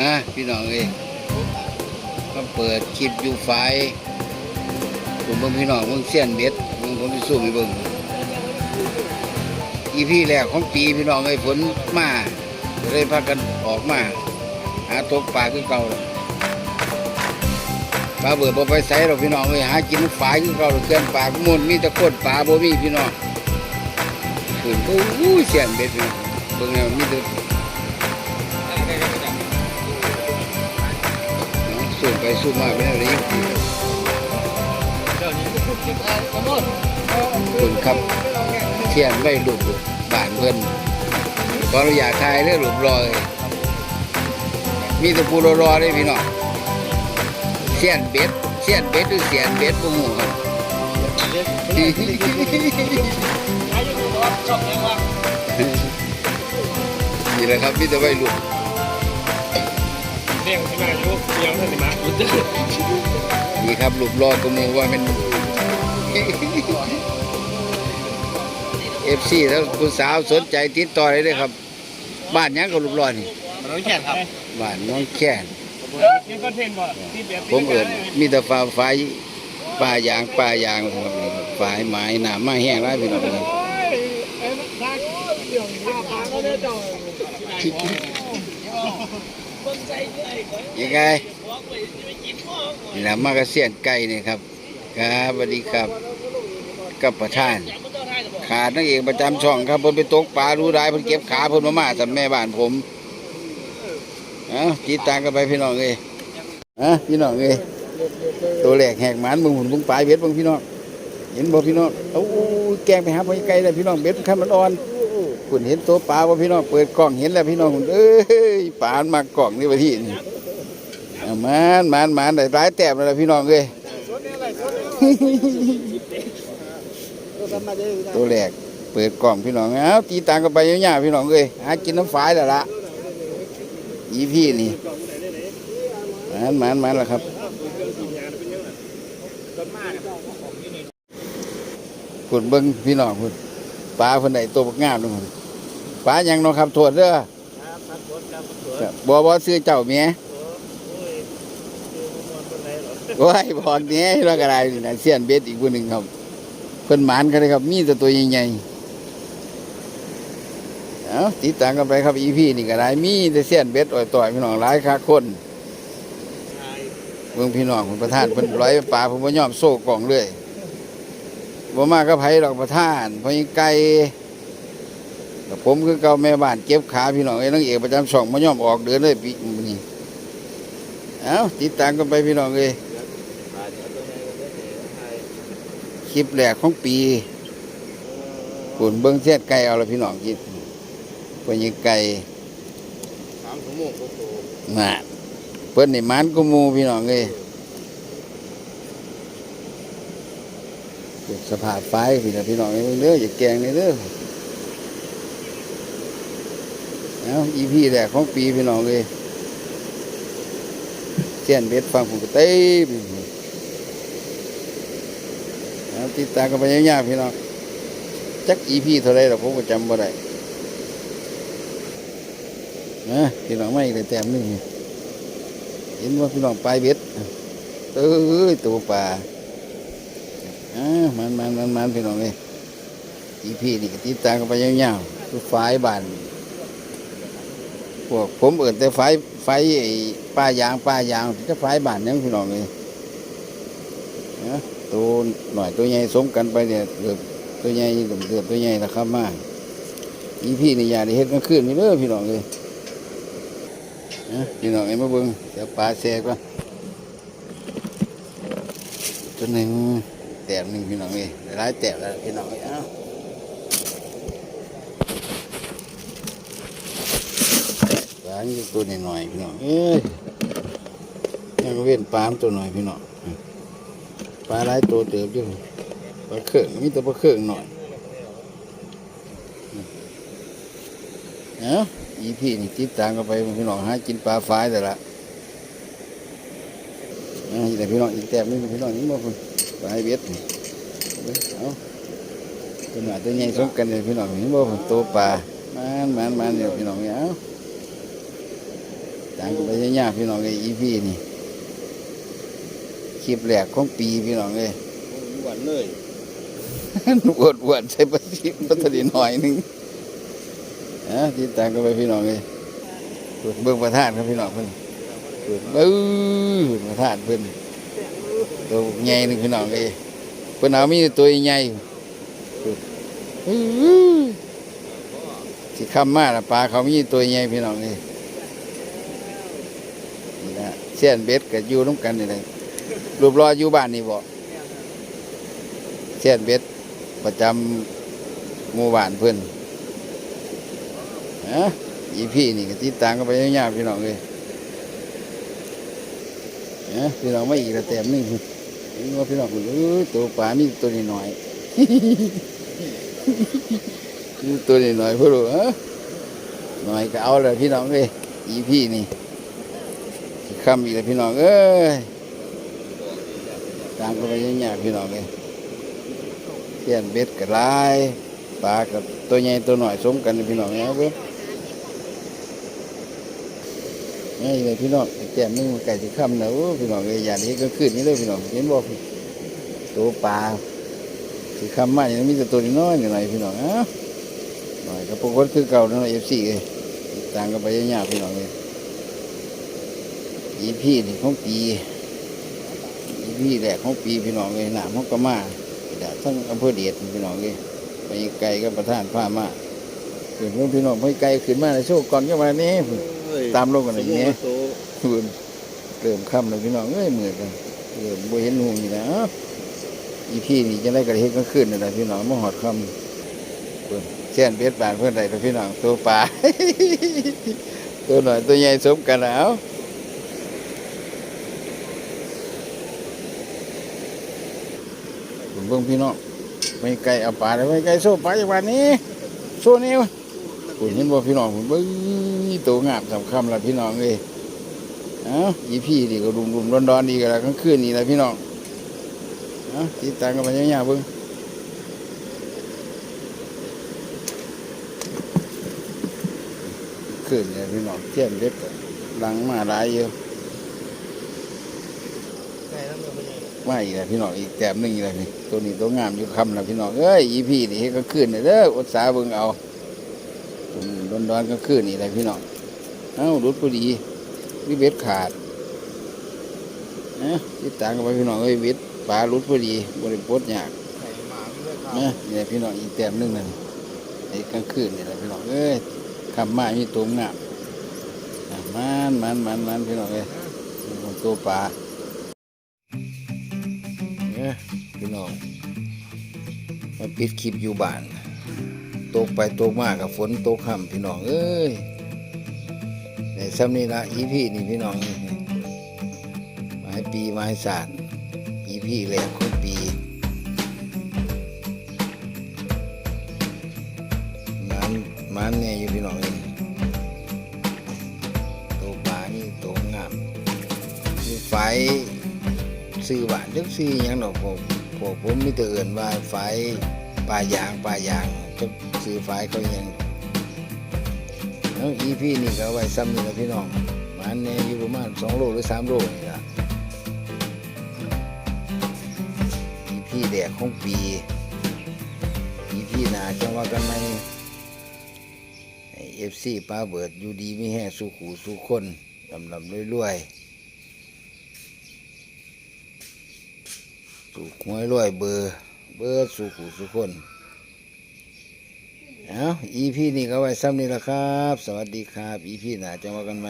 ฮะพี่น้องเอ้ยก็เปิดคลิปอยู่ไฟผมเบิ่งพี่น้องเบิ่งเสียนเบ็ดเบิ่งผมไปสู้ไปเบิ่งอีพี่แรกของปีพี่น้องเอ้ยฝนมาเลยพากันออกมา หาตกปลาคือเก่าปลาเบิดบ่ไปใส่หรอกพี่น้องเอ้ยหากินฝายคือเก่าแล้วเกินปลามุนมีแต่โคตรปลาบ่มีพี่น้องขึ้นโอ้เสียนเบ็ดพี่น้องเบิ่งแล้วมีแต่ สูบไปสูบมาเป็นอะไรคุณครับเทียนไม่หลุดบ้านเพื่อนขออนุญาตทายเรื่องหลุดรอยมีแต่ปูรอรอได้พี่น้องเสียนเบ็ดเสียนเบ็ดหรือเสียนเบ็ดบุ้งครับนี่แหละครับมีแต่ไม่หลุด เรียกที่มาอยู่เดียวเท่านี้มาอยู่ที่นี่ครับหลุดรอก็มือว่าเป็นเอฟซีแล้วคุณสาวสนใจติดต่อได้เลยครับ บ้านหยังก็หลุดรอนี่มันต้องแข่งครับบ้านน้องแค่นนี่ก็เทนบ่ที่เบียร์ผมเอิญมีแต่ฟ้าไฟป่ายางป่ายางครับฝายไม้หนามาแห้งแล้วพี่น้องครับ ยังไงนี่แหละมากระเสียนไก่นี่ครับ ครับสวัสดีครับ กับประธาน ขาดนักเอกประจำช่องครับเพิ่นไปตกปลารู้ได้เพิ่นเก็บขาเพิ่นมามาแต่แม่บ้านผมเอ้าติดตามกันไปพี่น้องเอ้ยอะพี่น้องเอ้ยตัวแรกแหกหมันมึงหุ่นมึงปลายเบ็ดมึงพี่น้องเห็นบ่พี่น้องเอ้าแกงไปหาพ่อไก่เลยพี่น้องเบ็ดขั้นมันอ่อน คุณเห็นตัวปลาบ่พี่น้องเปิดกล้องเห็นแล้วพี่น้องเอ้ยปลามันมากล่องนี่ว่าที่นี่เอามันมันมันได้หลายแต้มแล้วพี่น้องเอ้ยตัวแรกเปิดกล่องพี่น้องเอาตีตังกันไปยาวๆพี่น้องเอ้ยหากินน้ำฝายแล้วละอีพี่นี่มันมันมันแล้วครับคุณเบิ้งพี่น้องคุณปลาคนไหนตัวบักงามนู่น ปลายังเนาะครับถวดเด้อครับบัวบัวซื้อเจ้าเมียโอ้ยบอกเนี้ยเราก็ได้นี่นะเสียนเบ็ดอีกคนหนึ่งครับเพิ่นหมานกันเลยครับ มีแต่ตัวใหญ่ๆเอาติดตามกันไปครับอีพีนี่ก็ได้มีแต่เสี้ยนเบ็ดอ่อยต่อยพี่น้องหลายคักคนเบิ่งพี่น้องคุณประธานเพิ่นร้อยปลาผมบ่ยอมโซ่กล่องเลยบ่มาก็ไผดอกประธานเพราะยังไกลแต่ ผมคือเก่าแม่บ้านเก็บขาพี่น้องไอ้นางเอกประจำช่องบ่ยอมออกเดินเลยปีนี้เอาติดตามกันไปพี่น้องเอ้ยคลิปแรกของปีปุ่นเบิ้งเสียดไก่เอาละพี่น้องกินเพิ่นยิงไก่สามชั่วโมงโตน่ะเพิ่นนี่มันกูมูพี่น้องเลยสภาพไฟพี่น้องพี่น้องเอ้ยเด้ออย่าแกงเลยเด้อ เอาอีพีแรกของปีพี่น้องเลยเสียนเบ็ดฟังผมก็เต้มเอาติดตามกันไปยาวๆพี่น้องจักอีพีเท่าไรหรอกผมก็จำบ่ได้นะพี่น้องไม่ได้แต้มนึงเห็นว่าพี่น้องปลายเบ็ดเอ้ยตัวปลาอ่ามันมันมันมันพี่น้องเลยอีพีนี่ก็ติดตามกันไปยาวๆคือฝ่ายบ้าน พวกผมเอินแต่ฝ่ายฝ่ายไอป้ายางป้ายางจะฝ่ายบ้านเนี่ยพี่น้องเลยนะตัวหน่อยตัวใหญ่สมกันไปเนี่ยเกือบตัวใหญ่เกือบเกือบตัวใหญ่ละครับมาอีพี่นี่ยาได้เฮ็ดกลางคืนนี่เด้อพี่น้องเลยนะพี่น้องไอ้มาเบิ่งเดี๋ยวปลาแซ่ก่อนตัวหนึ่งแต้มหนึ่งพี่น้องเลยหลายแต้มแล้วพี่น้องเอ้ยอ้า ปลานี่ตัวหน่อยๆพี่น้องเอ้ยยังเว้นปลามตัวหน่อยพี่น้องปลาหลายตัวเติบอยู่ปลาเครื่องมีแต่ปลาเครื่องหน่อยเอ้าอีพี่นี่ติดตามกันไปพี่น้องหากินปลาฟ้ายแต่ละเอ้าแต่พี่น้องอีกแต้มนึงพี่น้องนี่มาพุ่นปลาให้เบ็ดนี่เอาตัวหนาตัวใหญ่สมกันเลยพี่น้องนี่มาพุ่นตัวปลามันมันมันเดี๋ยวพี่น้องเนี่ยเอา ตตามกันไปยากๆพี่น้องเลยอีพีนี่คลิปแรกของปีพี่น้องเลยหวานเลยอวดอวดใส่ปฏิปัตติหน่อยหนึงอะติดตามกันไปพี่น้องเลยเปิดเบิ่งประธานครับพี่น้องเพิ่นเปิดเบิ้งประธานเพิ่นตัวใหญ่หนึงพี่น้องเลยเพิ่นเอามีแต่ตัวใหญ่เปิดอื้อสิคำมาละปลาเขามีตัวใหญ่พี่น้องเลยนี่นะ เสียนเบ็ดกับอยู่น้ำกันนี่เลยรูปรออยู่บ้านนี่บ่เสียนเบ็ดประจำหมู่บ้านเพื่อนฮะอีพี่นี่ก็ติดตามกันไปยาวๆพี่น้องเลยฮะพี่น้องไม่อีกระแต้มนึงนี่ว่าพี่น้องเออตัวปลามีตัวนี้หน่อยตัวนี้หน่อยเพื่อนฮะหน่อยก็เอาเลยพี่น้องเลยอีพี่นี่ คำอีกแล้วพี่น้องเอ้ยตามกันไปยาวๆพี่น้องเลยเสียนเบ็ดกับลายปลากับตัวใหญ่ตัวหน่อยสมกันพี่น้องเนี่ยเว้ยนี่เลยพี่น้องแก้มนึงไก่ที่ค่ำนะโอ้พี่น้องเลยอย่างนี้ก็ขึ้นนี่เลยพี่น้องเห็นบ่ตัวปลาที่คำมาอย่างนี้มีแต่ตัวน้อยๆหน่อยพี่น้องอ้าหน่อยก็ปกติคือเก่าเนาะเอฟซีเลยต่างกันไปยากพี่น้องเลย อีพี่นี่ของปีอีพี่แรกของปีพี่น้องเลยหนามของกระมาดาทั้งอำเภอเดียดพี่น้องเลยไปไกลก็ประท่านผ้ามาขึ้นเพื่อนพี่น้องไปไกลขึ้นมาในโชคก่อนก็มานี้ตามลงกันอย่างนี้คืนเริ่มค่ำเลยพี่น้องเอ้ยเหมือนกันเริ่มบ่เห็นหงอยู่นะอีพี่นี่จะได้กระเฮ็ดก็ขึ้นนะพี่น้องมาหอดค่ำเพิ่นเช่นเบ็ดบานเพื่อนใดพี่น้องตัวปลาตัวหน่อยตัวใหญ่สมกันแล้วผม เบิ่งพี่น้องไม่ไกลเอาปลาเลยไม่ไกลโซ่ปลาอย่างวันนี้โซ่นี้วะผมเห็นว่าพี่น้องผมเบิ้งตัวงามสำคัญละพี่น้องเลยเอ้าอีพี่นี่ก็รุมรุมร้อนร้อนดีกันละกลางคืนนี่ละพี่น้องเอ้าติดตามกันไปยาวๆเบิ้งคืนเนี่ยพี่น้องเที่ยงเล็กหลังมาหลายเยอะ ว่าอีกแล้วพี่น้องอีกแต้มหนึ่งอีกแล้วนี่ตัวนี้ตัวงามอยู่คำแล้วพี่น้องเอ้ยอีพี่นี่ก็ขึ้นเด้ออดสาเบิ่งเอาตัวนี้ร้อนก็ขึ้นนี่แหละพี่น้องเอ้ารุดพอดีวิเบ็ดขาดนะติดตามกันไปพี่น้องเอ้ยเบ็ดปลารุดพอดีบริปลดยากนะนี่แหละพี่น้องอีกแต้มหนึ่งนั่นไอ้กลางคืนนี่แหละพี่น้องเอ้ยคำมามีตัวงามมันมันมันมันพี่น้องเอ้ยตัวปลา น้องมาปิดคลิปอยู่บ้านตกไปตกมากับฝนตกค่ำพี่น้องเอ้ยในซ้ำนี้ละอีพี่นี่พี่น้องนี่ไม้ปีไม้สานอีพี่แรกของปีมันมันเนี่ยอยู่พี่น้องนี่ตัวปลานี่ตัวงามมีไฟซื้อบ้านจักซื้อหยังดอกผม พวกผมมีแต่เอื่นว่าไฟป่ายางป่ายางจักซื้อไฟเขายังแล้วอีพี่นี่ก็เอาไว้ซ้ำนี่ละพี่น้องมันเนี่ยอยู่ประมาณสองโลหรือสามโลนี่ละอีพี่แดกของปีอีพี่หนาจังว่ากันไหมเอฟซีป้าเบิดอยู่ดีไม่แห้สู้ขู่สู้คนลำลำรวยๆุขหวยรวยเบอร์เบอร์สุขุสุขคนเอาอีพี่นี่ก็ไว้ซ้ำนี่ละครับ สวัสดีครับ อีพี่หนาจะมากันไหม